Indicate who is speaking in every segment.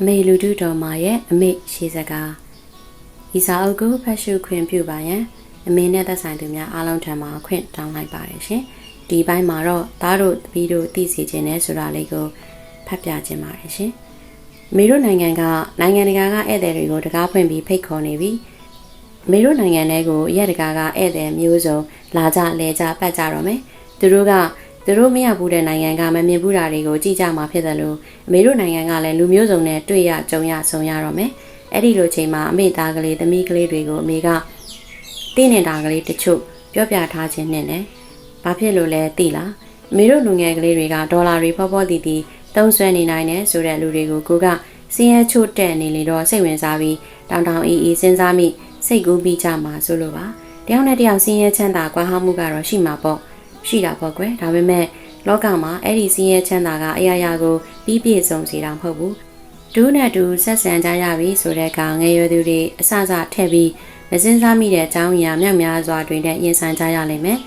Speaker 1: အမေလူထုတော်မာရဲ့အမေရှေးစကားဤစာအုပ်ကိုဖတ်ရှုခွင့်ပြုပါရန်အမေနဲ့သက်ဆိုင်သူများအားလုံးထံမှအခွင့်တောင်းလိုက်ပါတယ်ရှင်ဒီဘက်မှာတော့သားတို့တပီးတို့သိစေခြင်းနဲ့ဆိုတာလေးကိုဖတ်ပြခြင်းပါတယ်ရှင်အမေတို့နိုင်ငံကနိုင်ငံတကာကဧည့်သည်တွေကိုတကားဖွင့်ပြီးဖိတ်ခေါ်နေပြီအမေတို့နိုင်ငံထဲကိုရက်တကာကဧည့်သည်မျိုးစုံလာကြလဲကြပတ်ကြတော့မယ်သူတို့က သူတို့မရဘူးတဲ့နိုင်ငံကမမြင်ဘူးတာတွေကိုကြည့်ကြမှာဖြစ်တယ်လို့အမေတို့နိုင်ငံကလည်းလူမျိုးစုံနဲ့တွေ့ရကြုံရဆုံရတော့မယ်အဲ့ဒီလိုချိန်မှာအမေသားကလေးသမီးကလေးတွေကိုအမေကတင်းနေတာကလေးတချို့ပြောပြထားခြင်းနဲ့နဲ့ဘာဖြစ်လို့လဲသိလားအမေတို့လူငယ်ကလေးတွေကဒေါ်လာတွေဖောဖောတီတီတုံးဆွဲနေနိုင်တယ်ဆိုတဲ့လူတွေကိုကိုကစင်းရဲချို့တက်နေလေတော့စိတ်ဝင်စားပြီးတောင်တောင်အေးအေးစဉ်းစားမိစိတ်ကူးပြီးကြမှာဆိုလို့ပါတယောက်နဲ့တယောက်စင်းရဲချမ်းသာကွာဟမှုကတော့ရှိမှာပေါ့ ရှိတာပေါ့ကွယ်ဒါပေမဲ့လောကမှာအဲ့ဒီစင်းရဲချမ်းသာကအရာရာကိုပြီးပြည့်စုံစေတာမဟုတ်ဘူးဒူးနဲ့တူဆက်ဆံကြရပြီဆိုတဲ့အခါငယ်ရွယ်သူတွေအဆအဆထည့်ပြီးမစင်းစားမိတဲ့အကြောင်းအရာမြောက်များစွာတွင်တဲ့ရင်ဆိုင်ကြရလိမ့်မယ်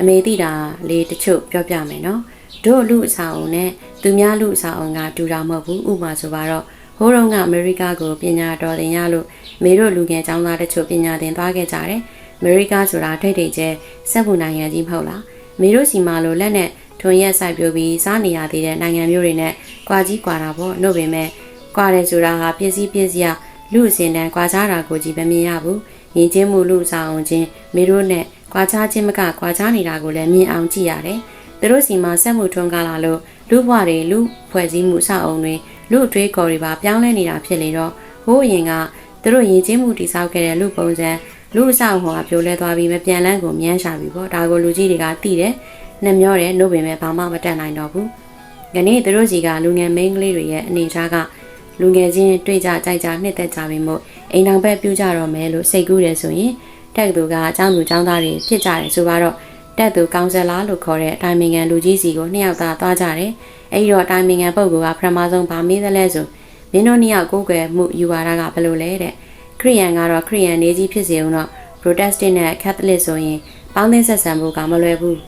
Speaker 1: အမေသိတာလေးတချို့ပြောပြမယ်နော်တို့လူအဆောင်အုံနဲ့သူများလူအဆောင်အုံကတူတာမဟုတ်ဘူးဥပမာဆိုပါတော့ဟိုးတုန်းကအမေရိကကိုပညာတော်သင်ရလို့မေတို့လူငယ်ကျောင်းသားတချို့ပညာသင်သွားခဲ့ကြတယ်အမေရိကဆိုတာထိတ်ထိတ်ကျဲစက်မှုနိုင်ငံကြီးမဟုတ်လား မေတို့စီမာလိုလက်နဲ့ထွန်ရက်ဆိုင်ပြိုပြီးစားနေရသေးတဲ့နိုင်ငံမျိုးတွေနဲ့ကြွာကြီးကြွာတာပေါ့နှုတ်ပေမဲ့ကြွာတယ်ဆိုတာဟာပစ္စည်းပစ္စည်းလူအစင်တန်းကြွာကြတာကိုကြည့်မမြင်ရဘူးယဉ်ကျေးမှုလူဆောင်အောင်ချင်းမေတို့နဲ့ကြွာချခြင်းမကကြွာချနေတာကိုလည်းမြင်အောင်ကြည့်ရတယ်သူတို့စီမှာစက်မှုထွန်းကားလာလို့လူဘဝတွေလူဖွဲ့စည်းမှုဆောက်အောင်တွေလူအတွေးခေါ်တွေပါပြောင်းလဲနေတာဖြစ်လေတော့ဟိုးအရင်ကသူတို့ယဉ်ကျေးမှုတည်ဆောက်ခဲ့တဲ့လူပုံစံ လူအဆောင်ဟောပြိုလဲသွားပြီးမပြန်လန်းကိုမြန်းရှာပြီပေါ့ဒါကိုလူကြီးတွေကသိတယ်နှမျောတယ်နှုတ်ပင်မဲ့ဘာမှမတတ်နိုင်တော့ဘူး။ယနေ့သူတို့စီကလူငယ်မိန်းကလေးတွေရဲ့အနေအထားကလူငယ်ချင်းတွေ့ကြကြိုက်ကြနှစ်သက်ကြပြီမို့အိမ်တော်ဘက်ပြူကြတော့မယ်လို့စိတ်ကူးတယ်ဆိုရင်တက်သူကအเจ้าသူเจ้าသားတွေဖြစ်ကြတယ်ဆိုတော့တက်သူကောင်ဆယ်လာလို့ခေါ်တဲ့အတိုင်းမင်ငံလူကြီးစီကိုနှစ်ယောက်သားသွားကြတယ်။အဲဒီတော့အတိုင်းမင်ငံပုဂ္ဂိုလ်ကပထမဆုံးဗာမေးသလဲဆိုမင်းတို့နှစ်ယောက်ကိုယ်ွယ်မှုယူဝါဒကဘယ်လိုလဲတဲ့ ခရိယန်ကတော့ခရိယန်နေကြီးဖြစ်စေအောင်တော့ Protestant နဲ့ Catholic ဆိုရင်ပေါင်းသင်းဆက်ဆံဖို့ကမလွယ်ဘူး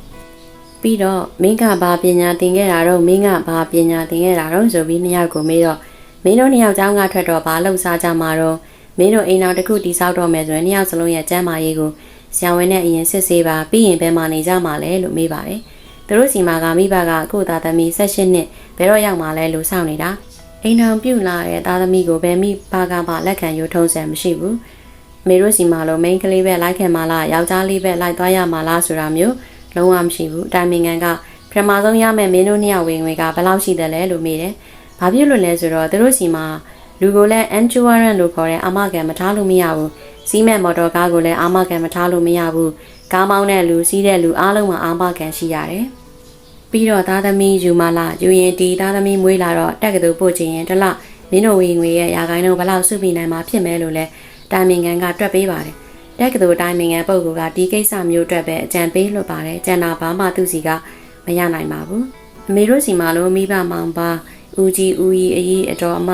Speaker 1: ပြီးတော့မင်းကဘာပညာသင်ခဲ့တာတော့မင်းကဘာပညာသင်ခဲ့တာတော့ဆိုပြီးနှစ်ယောက်ကိုမေးတော့မင်းတို့နှစ်ယောက်เจ้าကထွက်တော့ဘာလှုပ်ရှားကြမှာတော့မင်းတို့အိမ်တော်တစ်ခုတိဆောက်တော့မယ်ဆိုရင်နှစ်ယောက်စလုံးရဲ့ကျမ်းမာရေးကိုဆရာဝန်နဲ့အရင်စစ်ဆေးပါပြီးရင်ဘယ်မှာနေကြမှာလဲလို့မေးပါတယ်သူတို့စီမာကမိဘကကိုသားသမီး16နှစ်ဘယ်တော့ရောက်မှာလဲလို့စောင့်နေတာ အိမ်တော်ပြုတ်လာတဲ့သားသမီးကိုဘယ်မိဘကမှလက်ခံယူထုံးစံမရှိဘူးမေတို့စီမာလိုမိန်းကလေးပဲလိုက်ခင်မလားယောက်ျားလေးပဲလိုက်သွားရမှာလားဆိုတာမျိုးလုံးဝမရှိဘူးအတိုင်ပင်ခံကပထမဆုံးရမယ့်မင်းတို့နှစ်ယောက်ဝင်ငွေကဘယ်လောက်ရှိတယ်လဲလို့မေးတယ်။ဘာဖြစ်လို့လဲဆိုတော့သူတို့စီမှာလူကိုလည်း endurance လို့ခေါ်တဲ့အာမခံမထားလို့မရဘူး။စီးမဲ့မော်တော်ကားကိုလည်းအာမခံမထားလို့မရဘူး။ကားမောင်းတဲ့လူစီးတဲ့လူအားလုံးမှာအာမခံရှိရတယ်။ ပြီးတော့သားသမီးယူမလာယူရင်ဒီသားသမီးမွေးလာတော့တက်ကတူပို့ချင်ရင်တလမင်းတို့ဝင်ငွေရဲ့ရာခိုင်နှုန်းဘယ်လောက်စုပြီးနိုင်မှာဖြစ်မဲလို့လဲတိုင်မင်ကန်ကတွက်ပေးပါတယ်။တက္ကသိုလ်တိုင်းနိုင်ငံပုဂ္ဂိုလ်ကဒီကိစ္စမျိုးအတွက်ပဲအကြံပေးလွှတ်ပါတယ်ကျန်တာဘာမှသူစီကမရနိုင်ပါဘူးအမေတို့စီမှာလို့မိဘမောင်ပါဦးကြီးဦးကြီးအကြီးအတော်အမ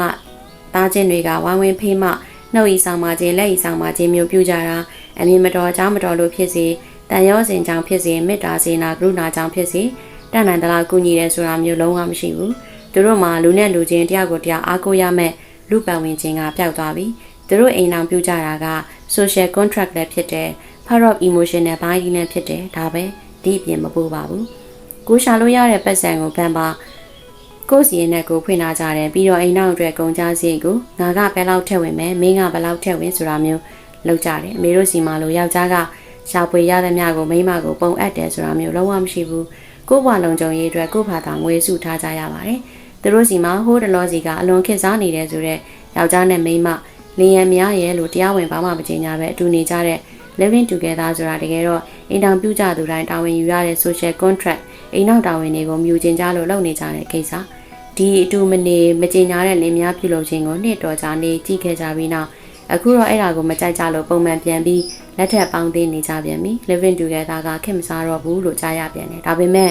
Speaker 1: သားချင်းတွေကဝိုင်းဝန်းဖေးမှနှုတ်ဤဆောင်ပါခြင်းလက်ဤဆောင်ပါခြင်းမျိုးပြုကြတာအမြင်မတော်အကြောင်းမတော်လို့ဖြစ်စေတန်ရောစင်ကြောင့်ဖြစ်စေမေတ္တာစေနာကရုဏာကြောင့်ဖြစ်စေ တန်နိုင်တလားကုညီတယ်ဆိုတာမျိုးလုံးဝမရှိဘူးသူတို့မှာလူနဲ့လူချင်းတယောက်ကိုတယောက်အားကိုးရမဲ့လူပံဝင်ခြင်းကပျောက်သွားပြီသူတို့အိမ်အောင်ပြုကြတာက social contract လည်းဖြစ်တယ် power of emotional body လည်းဖြစ်တယ်ဒါပဲဒီအပြင်မပို့ပါဘူးကိုရှာလို့ရတဲ့ပတ်စံကိုဗန်ပါကိုစီရင်နဲ့ကိုဖွင့်လာကြတယ်ပြီးတော့အိမ်နောက်အတွက်ကုန်ကြစည်ကိုငါကဘယ်လောက်ထက်ဝင်မယ်မင်းကဘယ်လောက်ထက်ဝင်ဆိုတာမျိုးလောက်ကြတယ်အမေတို့စီမှာလို့ယောက်ျားကရှာဖွေရသမျှကိုမိန်းမကိုပုံအပ်တယ်ဆိုတာမျိုးလုံးဝမရှိဘူး ကို့ဘဝလုံခြုံရေးအတွက်ကို့ဘာသာငွေစုထားကြရပါတယ်သူတို့စီမှာဟိုးတလောစီကအလွန်ခက်စားနေတယ်ဆိုတော့ယောက်ျားနဲ့မိန်းမလင်ရန်များရဲ့လို့တရားဝင်ဘာမှမကြေညာပဲအတူနေကြတဲ့ living together ဆိုတာတကယ်တော့အိမ်တောင်ပြုကြသူတိုင်းတာဝန်ယူရတဲ့ social contract အိမ်နောက်တာဝန်တွေကိုမြူကျင်ကြလို့လုပ်နေကြတဲ့ကိစ္စဒီအတူမနေမကြေညာတဲ့လင်များပြုလုပ်ခြင်းကိုနှစ်တော်ကြာနေကြည့်ခဲ့ကြပြီးနောက် အခုတော့အဲ့ဒါကိုမကြိုက်ကြလို့ပုံမှန်ပြန်ပြီးလက်ထက်ပေါင်းသိနေကြပြန်ပြီ living together ကခင်မစားတော့ဘူးလို့ကြားရပြန်တယ်ဒါပေမဲ့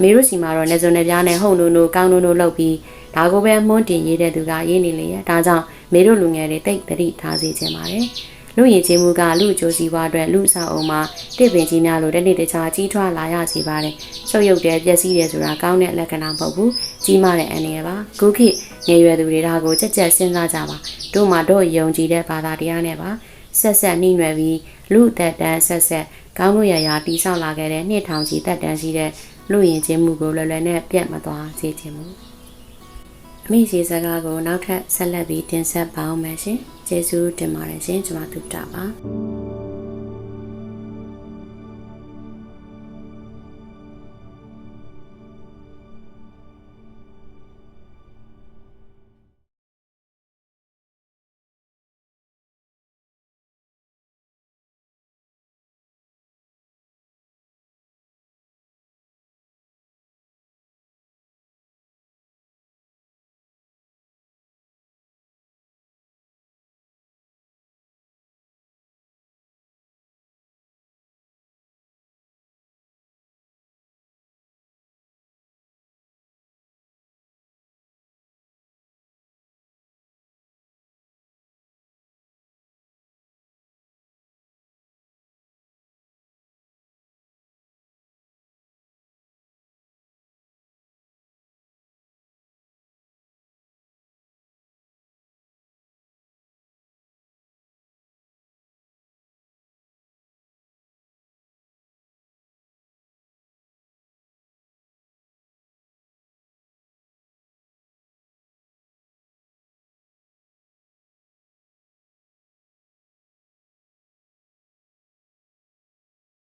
Speaker 1: မေတို့စီမှာတော့နေစုံနေပြားနဲ့ဟုတ်နိုးနိုးကောင်းနိုးနိုးလုပ်ပြီးဒါကိုပဲမွန်းတင်ရေးတဲ့သူကရေးနေလေရဒါကြောင့်မေတို့လူငယ်တွေတိတ်တတိထားစေချင်ပါတယ် လူရင်ချင်းမှုကလူအကျိုးစီးပွားအတွက်လူအဆောက်အအုံမှာတစ်ပင်ကြီးများလိုတစ်နေ့တခြားကြီးထွားလာရစီပါတယ်။ဆုပ်ယုပ်တယ်ပျက်စီးတယ်ဆိုတာကောင်းတဲ့လက္ခဏာမဟုတ်ဘူး။ကြီးမားတဲ့အန္တရာယ်ပါ။ခုခေတ်ငယ်ရွယ်သူတွေဒါကိုကြက်ကြက်စဉ်းစားကြပါ။တို့မှာတို့ယုံကြည်တဲ့ဘာသာတရားနဲ့ပါ။ဆက်ဆက်နှိမ့်ရွယ်ပြီးလူသက်တန်းဆက်ဆက်ကောင်းလို့ရရာတီးဆောက်လာခဲ့တဲ့နှစ်ထောင်ကြီးသက်တန်းရှိတဲ့လူရင်ချင်းမှုကိုလွယ်လွယ်နဲ့ပြတ်မသွားစေချင်ဘူး။အမိစီစကားကိုနောက်ထပ်ဆက်လက်ပြီးတင်ဆက်ပါအောင်မယ်ရှင်။ ကျေးဇူးတင်ပါတယ်ရှင်ကျွန်မတို့တာပါ။